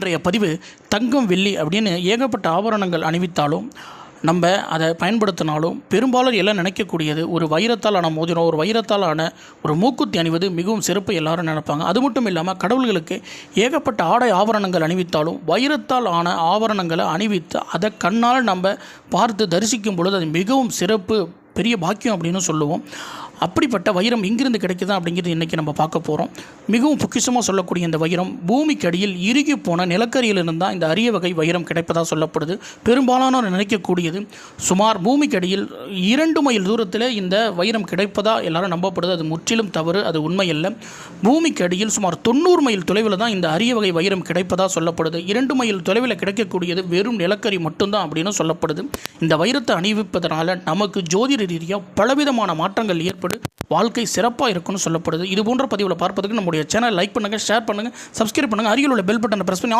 இன்றைய பதிவு தங்கம் வெள்ளி அப்படின்னு ஏகப்பட்ட ஆபரணங்கள் அணிவித்தாலும் நம்ம அதை பயன்படுத்தினாலும் பெரும்பாலும் எல்லாம் நினைக்கக்கூடியது ஒரு வைரத்தால் ஆன மோதிரம் ஒரு வைரத்தால் ஆன ஒரு மூக்குத்தி அணிவது மிகவும் சிறப்பு எல்லாரும் நினைப்பாங்க. அது மட்டும் இல்லாமல் கடவுள்களுக்கு ஏகப்பட்ட ஆடை ஆபரணங்கள் அணிவித்தாலும் வைரத்தால் ஆன ஆபரணங்களை அணிவித்து அதை கண்ணால் நம்ம பார்த்து தரிசிக்கும் பொழுது அது மிகவும் சிறப்பு பெரிய பாக்கியம் அப்படின்னு சொல்லுவோம். அப்படிப்பட்ட வைரம் எங்கிருந்து கிடைக்குதா அப்படிங்கிறது இன்றைக்கி நம்ம பார்க்க போகிறோம் மிகவும் பொக்கிஷமாக சொல்லக்கூடிய இந்த வைரம் பூமிக்கு அடியில் இறுகி போன நிலக்கரியிலிருந்து தான் இந்த அரிய வகை வைரம் கிடைப்பதாக சொல்லப்படுது. பெரும்பாலானோர் நினைக்கக்கூடியது சுமார் பூமிக்கு அடியில் இரண்டு மைல் தூரத்தில் இந்த வைரம் கிடைப்பதா எல்லாரும் நம்பப்படுது. அது முற்றிலும் தவறு அது உண்மையல்ல. பூமிக்கு அடியில் சுமார் தொண்ணூறு மைல் தொலைவில் தான் இந்த அரிய வகை வைரம் கிடைப்பதா சொல்லப்படுது. இரண்டு மைல் தொலைவில் கிடைக்கக்கூடியது வெறும் நிலக்கரி மட்டும்தான் அப்படின்னு சொல்லப்படுது. இந்த வைரத்தை அணிவிப்பதனால் நமக்கு ஜோதிட ரீதியாக பலவிதமான மாற்றங்கள் ஏற்படு வாழ்க்கை சிறப்பாக இருக்கும்னு சொல்லப்படுது. இது போன்ற பதிவில் பார்ப்பதுக்கு நம்முடைய சேனல் லைக் பண்ணுங்கள் ஷேர் பண்ணுங்கள் சப்ஸ்கிரைப் பண்ணுங்கள் அருகில் உள்ள பெல் பட்டனை ப்ரெஸ் பண்ணி